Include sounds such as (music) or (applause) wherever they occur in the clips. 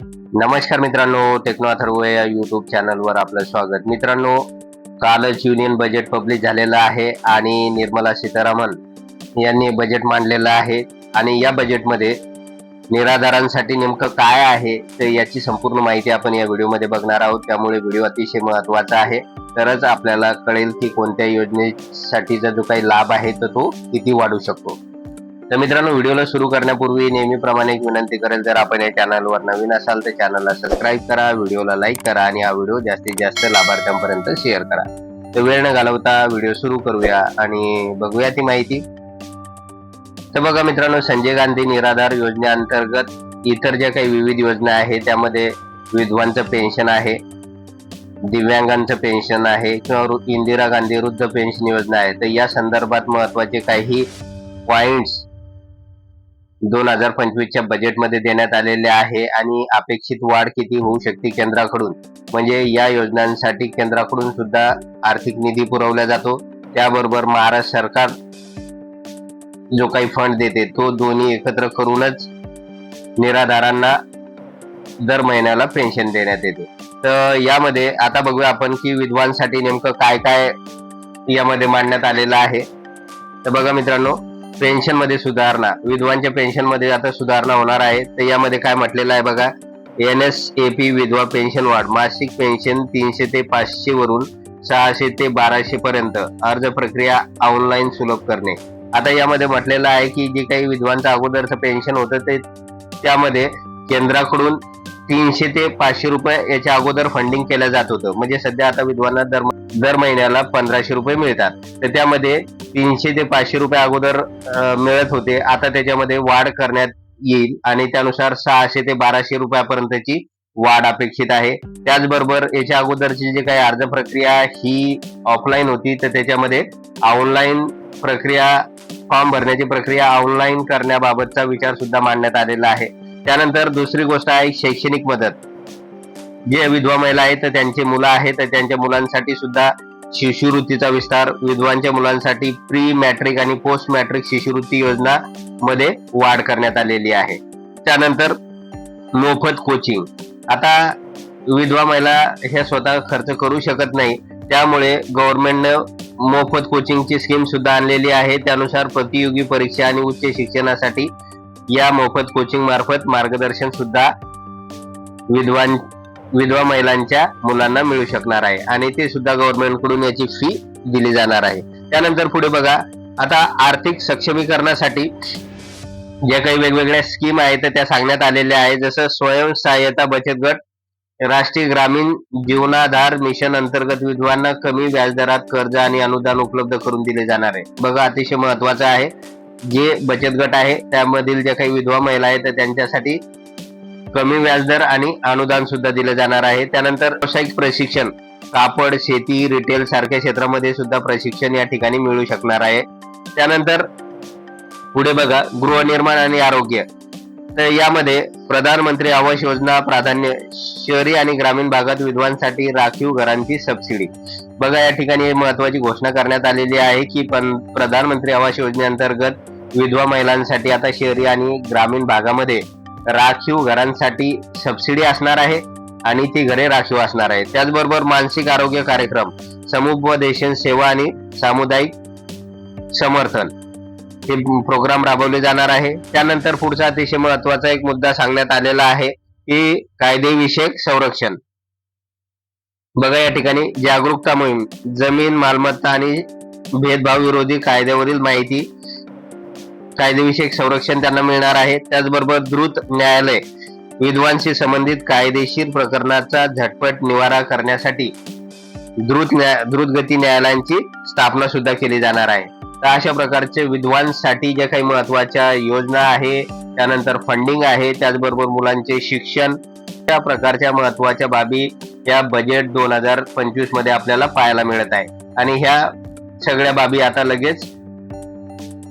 नमस्कार मित्रांनो टेक्नो अथर्व या युट्यूब चॅनलवर आपलं स्वागत. मित्रांनो कालच युनियन बजेट पब्लिश झालेलं आहे आणि निर्मला सीतारामन यांनी बजेट मांडलेलं आहे. आणि या बजेटमध्ये निराधारांसाठी नेमकं काय आहे तर याची संपूर्ण माहिती आपण या व्हिडिओमध्ये बघणार आहोत. त्यामुळे व्हिडिओ अतिशय महत्त्वाचा आहे. तरच आपल्याला कळेल की कोणत्या योजनेसाठीचा जो काही लाभ आहे तर तो किती वाढू शकतो. तर मित्रांनो व्हिडिओला सुरू करण्यापूर्वी नेहमीप्रमाणे एक विनंती करेल जर आपण या चॅनलवर नवीन असाल तर चॅनलला सबस्क्राईब करा व्हिडिओला लाईक करा आणि हा व्हिडिओ जास्तीत जास्त लाभार्थ्यांपर्यंत शेअर करा. तर वेळ न घालवता व्हिडिओ सुरू करूया आणि बघूया ती माहिती. तर बघा मित्रांनो संजय गांधी निराधार योजनेअंतर्गत इतर ज्या काही विविध योजना आहे त्यामध्ये विधवांचं पेन्शन आहे दिव्यांगांचं पेन्शन आहे किंवा इंदिरा गांधी वृद्ध पेन्शन योजना आहे. तर या संदर्भात महत्त्वाचे काही पॉइंट्स दोन हजार पंचवीसच्या बजेटमध्ये देण्यात आलेले आहे आणि अपेक्षित वाढ किती होऊ शकते केंद्राकडून? म्हणजे या योजनांसाठी केंद्राकडून सुद्धा आर्थिक निधी पुरवला जातो. त्याबरोबर महाराष्ट्र सरकार जो काही फंड देते तो दोन्ही एकत्र करूनच निराधारांना दर महिन्याला पेन्शन देण्यात येते. तर यामध्ये आता बघूया आपण की विधवांसाठी नेमकं काय काय यामध्ये मांडण्यात आलेलं आहे. तर बघा मित्रांनो पेन्शनमध्ये सुधारणा. विधवांच्या पेन्शनमध्ये आता सुधारणा होणार आहे. तर यामध्ये काय म्हटलेलं आहे बघा. एन एस ए पी विधवा पेन्शन वाढ. मासिक पेन्शन तीनशे ते पाचशे वरून सहाशे ते बाराशे पर्यंत. अर्ज प्रक्रिया ऑनलाईन सुलभ करणे. आता यामध्ये म्हटलेलं आहे की जे काही विधवांचं अगोदरचं पेन्शन होतं ते त्यामध्ये केंद्राकडून तीनशे ते पाचशे रुपये याच्या अगोदर फंडिंग केलं जात होतं. म्हणजे सध्या आता विद्वांना दर दर महिन्याला पंधराशे रुपये मिळतात. तर त्यामध्ये तीनशे ते पाचशे रुपये अगोदर मिळत होते. आता त्याच्यामध्ये वाढ करण्यात येईल आणि त्यानुसार सहाशे ते बाराशे रुपयापर्यंतची वाढ अपेक्षित आहे. त्याचबरोबर याच्या अगोदरची जी काही अर्ज प्रक्रिया ही ऑफलाईन होती तर त्याच्यामध्ये ऑनलाईन प्रक्रिया फॉर्म भरण्याची प्रक्रिया ऑनलाईन करण्याबाबतचा विचार सुद्धा मांडण्यात आलेला आहे. त्यानंतर दुसरी गोष्ट आहे शैक्षणिक मदत. जे विधवा महिला आहेत तर त्यांचे मुलं आहेत तर त्यांच्या मुलांसाठी सुद्धा शिष्यवृत्तीचा विस्तार विधवांच्या मुलांसाठी प्री मॅट्रिक आणि पोस्ट मॅट्रिक शिष्यवृत्ती योजना मध्ये वाढ करण्यात आलेली आहे. त्यानंतर मोफत कोचिंग आता विधवा महिला ह्या स्वतः खर्च करू शकत नाही. त्यामुळे गव्हर्नमेंटनं मोफत कोचिंगची स्कीम सुद्धा आणलेली आहे. त्यानुसार प्रतियोगी परीक्षा आणि उच्च शिक्षणासाठी या मोफत कोचिंग मार्फत मार्गदर्शन सुद्धा विधवां विधवा महिलांच्या मुलांना मिळू शकणार आहे. आणि ते सुद्धा गव्हर्नमेंटकडून याची फी दिली जाणार आहे. त्यानंतर पुढे बघा आता आर्थिक सक्षमीकरणासाठी ज्या काही वेगवेगळ्या स्कीम आहेत तर त्या सांगण्यात आलेल्या आहे जसं स्वयंसहाय्यता बचत गट राष्ट्रीय ग्रामीण जीवनाधार मिशन अंतर्गत विधवांना कमी व्याजदरात कर्ज आणि अनुदान उपलब्ध करून दिले जाणार आहे. बघा अतिशय महत्वाचं आहे. जे बचत गट आहे त्यामधील ज्या काही विधवा महिला आहेत तर त्यांच्यासाठी कमी व्याजदर आणि अनुदान सुद्धा दिलं जाणार आहे. त्यानंतर व्यावसायिक प्रशिक्षण कापड शेती रिटेल सारख्या क्षेत्रामध्ये सुद्धा प्रशिक्षण या ठिकाणी मिळू शकणार आहे. त्यानंतर पुढे बघा गृहनिर्माण आणि आरोग्य. तर यामध्ये प्रधानमंत्री आवास योजना प्राधान्य शहरी आणि ग्रामीण भागात विधवांसाठी राखीव घरांची सबसिडी. बघा या ठिकाणी महत्वाची घोषणा करण्यात आलेली आहे की पण प्रधानमंत्री आवास योजनेअंतर्गत विधवा महिलांसाठी आता शहरी आणि ग्रामीण भागामध्ये राखीव घरांसाठी सबसिडी असणार आहे आणि ती घरे राखीव असणार आहे. त्याचबरोबर मानसिक आरोग्य कार्यक्रम समुपदेशन सेवा आणि सामुदायिक समर्थन हे प्रोग्राम राबवले जाणार आहे. त्यानंतर पुढचा अतिशय महत्त्वाचा एक मुद्दा सांगण्यात आलेला आहे की कायदेविषयक संरक्षण. बघा या ठिकाणी जागरूकता मोहीम जमीन मालमत्ता आणि भेदभाव विरोधी कायद्यावरील माहिती कायदेविषयक संरक्षण त्यांना मिळणार आहे. त्याचबरोबर द्रुत न्यायालय विधवांशी संबंधित कायदेशीर प्रकरणाचा झटपट निवारा करण्यासाठी द्रुत न्याय द्रुतगती न्यायालयांची स्थापना सुद्धा केली जाणार आहे. तर अशा प्रकारचे विधवांसाठी ज्या काही महत्त्वाच्या योजना आहे त्यानंतर फंडिंग आहे त्याचबरोबर मुलांचे शिक्षण त्या प्रकारच्या महत्त्वाच्या बाबी या बजेट दोन हजार पंचवीसमध्ये आपल्याला पाहायला मिळत आहे. आणि ह्या सगळ्या बाबी आता लगेच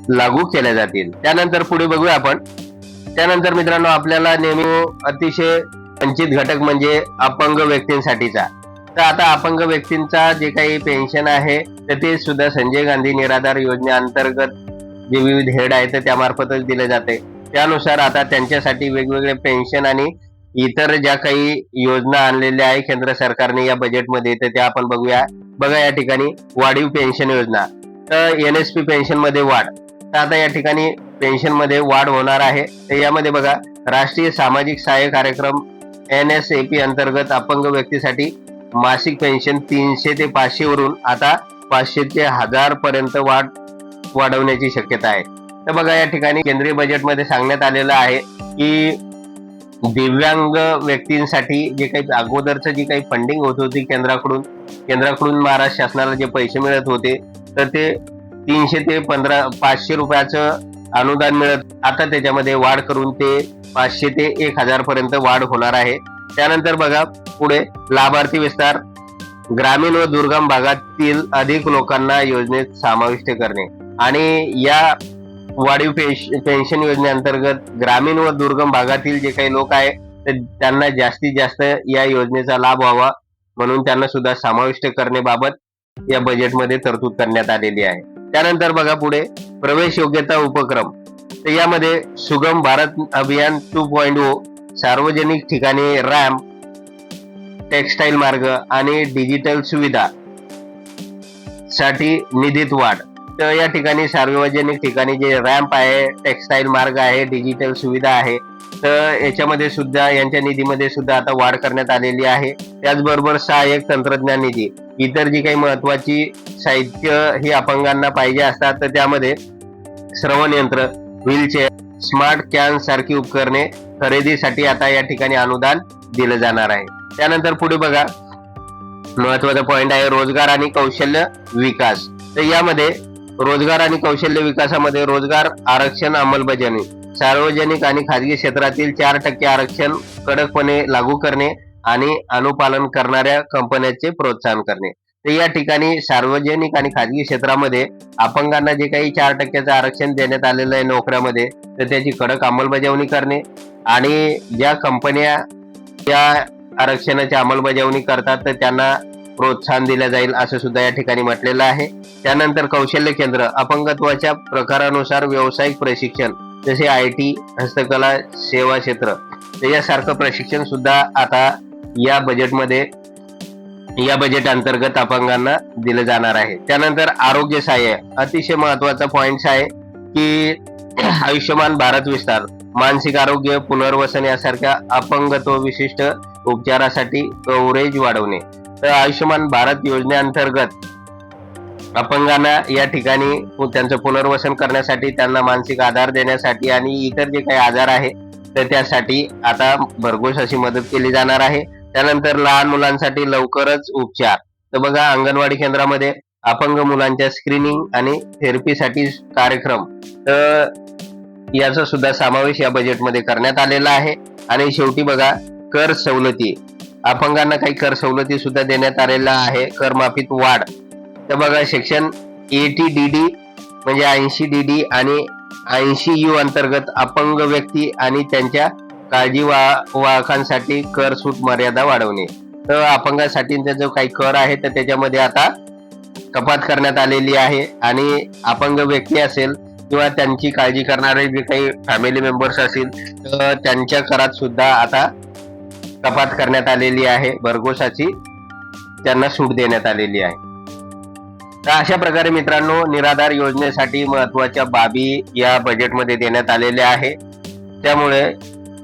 लागू केल्या जातील. त्यानंतर पुढे बघूया आपण. त्यानंतर मित्रांनो आपल्याला नेहमी अतिशय वंचित घटक म्हणजे अपंग व्यक्तींसाठीचा. तर आता अपंग व्यक्तींचा जे काही पेन्शन आहे तर ते सुद्धा संजय गांधी निराधार योजनेअंतर्गत जे विविध हेड आहेत तर त्यामार्फतच दिले जाते. त्यानुसार आता त्यांच्यासाठी वेगवेगळे पेन्शन आणि इतर ज्या काही योजना आणलेल्या आहे केंद्र सरकारने या बजेटमध्ये तर त्या आपण बघूया. बघा या ठिकाणी वाढीव पेन्शन योजना. तर एन एस पी पेन्शनमध्ये वाढ. तर आता या ठिकाणी पेन्शनमध्ये वाढ होणार आहे. तर यामध्ये बघा राष्ट्रीय सामाजिक सहाय्य कार्यक्रम एन एस ए पी अंतर्गत अपंग व्यक्तीसाठी मासिक पेन्शन तीनशे ते पाचशे वरून आता पाचशे ते हजार पर्यंत वाढ वाढवण्याची शक्यता आहे. तर बघा या ठिकाणी केंद्रीय बजेटमध्ये सांगण्यात आलेलं आहे की दिव्यांग व्यक्तींसाठी जे काही अगोदरचं जी काही फंडिंग होत होती केंद्राकडून केंद्राकडून महाराष्ट्र शासनाला जे पैसे मिळत होते तर ते तीनशे ते पंधरा पाचशे रुपयाचं अनुदान मिळत. आता त्याच्यामध्ये वाढ करून ते पाचशे ते एक हजार पर्यंत वाढ होणार आहे. त्यानंतर बघा पुढे लाभार्थी विस्तार. ग्रामीण व दुर्गम भागातील अधिक लोकांना योजनेत समाविष्ट करणे. आणि या वाढीव पेन्शन योजनेअंतर्गत ग्रामीण व दुर्गम भागातील जे काही लोक आहे तर त्यांना जास्तीत जास्त या योजनेचा लाभ व्हावा म्हणून त्यांना सुद्धा समाविष्ट करण्याबाबत या बजेटमध्ये तरतूद करण्यात आलेली आहे. त्यानंतर बघा पुढे प्रवेश योग्यता उपक्रम. तर यामध्ये सुगम भारत अभियान टू पॉइंट ओ सार्वजनिक ठिकाणी रॅम्प टेक्सटाईल मार्ग आणि डिजिटल सुविधा साठी निधीत वाढ. तर या ठिकाणी सार्वजनिक ठिकाणी जे रॅम्प आहे टेक्सटाईल मार्ग आहे डिजिटल सुविधा आहे तर याच्यामध्ये सुद्धा यांच्या निधीमध्ये सुद्धा आता वाढ करण्यात आलेली आहे. त्याचबरोबर सहाय्यक तंत्रज्ञान निधी इतर जी काही महत्वाची साहित्य ही अपंगांना पाहिजे असतात तर त्यामध्ये श्रवण यंत्र व्हीलचेअर स्मार्ट कॅन सारखी उपकरणे खरेदीसाठी आता या ठिकाणी अनुदान दिलं जाणार आहे. त्यानंतर पुढे बघा महत्त्वाचा पॉइंट आहे रोजगार आणि कौशल्य विकास. तर यामध्ये रोजगार आणि कौशल्य विकासामध्ये रोजगार आरक्षण अंमलबजावणी सार्वजनिक आणि खाजगी क्षेत्रातील चार टक्के आरक्षण कडकपणे लागू करणे आणि अनुपालन करणाऱ्या कंपन्यांचे प्रोत्साहन करणे. तर या ठिकाणी सार्वजनिक आणि खाजगी क्षेत्रामध्ये अपंगांना जे काही चार टक्क्याचं आरक्षण देण्यात आलेलं आहे नोकऱ्यामध्ये तर त्याची कडक अंमलबजावणी करणे आणि ज्या कंपन्या त्या आरक्षणाची अंमलबजावणी करतात तर त्यांना प्रोत्साहन दिलं जाईल असं सुद्धा या ठिकाणी म्हटलेलं आहे. त्यानंतर कौशल्य केंद्र अपंगत्वाच्या प्रकारानुसार व्यावसायिक प्रशिक्षण जसे आय टी हस्तकला सेवा क्षेत्र त्याच्यासारखं प्रशिक्षण सुद्धा आता या बजेटमध्ये या बजेट अंतर्गत अपंगांना दिलं जाणार आहे. त्यानंतर आरोग्य सहाय्य अतिशय महत्त्वाचा पॉइंट आहे की (clears throat) आयुष्यमान भारत विस्तार मानसिक आरोग्य पुनर्वसन यासारख्या अपंगत्व विशिष्ट उपचारासाठी कव्हरेज वाढवणे. तर आयुष्यमान भारत योजनेअंतर्गत अपंगांना या ठिकाणी त्यांचं पुनर्वसन करण्यासाठी त्यांना मानसिक आधार देण्यासाठी आणि इतर जे काही आजार आहे तर त्यासाठी आता भरघोस अशी मदत केली जाणार आहे. त्यानंतर लहान मुलांसाठी लवकरच उपचार. तर बघा अंगणवाडी केंद्रामध्ये अपंग मुलांच्या स्क्रीनिंग आणि थेरपीसाठी कार्यक्रम. तर याचा सुद्धा समावेश या बजेटमध्ये करण्यात आलेला आहे. आणि शेवटी बघा कर सवलती. अपंगांना काही कर सवलती सुद्धा देण्यात आलेल्या आहे. कर माफीत वाढ. तर बघा सेक्शन एटी डी डी म्हणजे ऐंशी डी डी आणि ऐंशी यू अंतर्गत अपंग व्यक्ती आणि त्यांच्या काळजी वा वाहकांसाठी कर सूट मर्यादा वाढवणे. तर अपंगासाठीचा जो काही कर आहे तर त्याच्यामध्ये आता कपात करण्यात आलेली आहे. आणि अपंग व्यक्ती असेल किंवा त्यांची काळजी करणारे जे काही फॅमिली मेंबर्स असतील तर त्यांच्या करात सुद्धा आता कपात करण्यात आलेली आहे. भरघोसाची त्यांना सूट देण्यात आलेली आहे. तर अशा प्रकारे मित्रांनो निराधार योजनेसाठी महत्त्वाच्या बाबी या बजेटमध्ये देण्यात आलेल्या आहे. त्यामुळे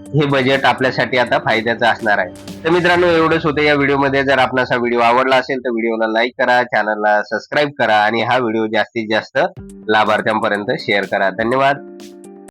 हे बजेट आपल्यासाठी आता फायद्याचं असणार आहे. तर मित्रांनो एवढंच होतं. या व्हिडिओमध्ये जर आपणास हा व्हिडिओ आवडला असेल तर व्हिडिओला लाईक करा चॅनलला सबस्क्राईब करा आणि हा व्हिडिओ जास्तीत जास्त लाभार्थ्यांपर्यंत शेअर करा. धन्यवाद.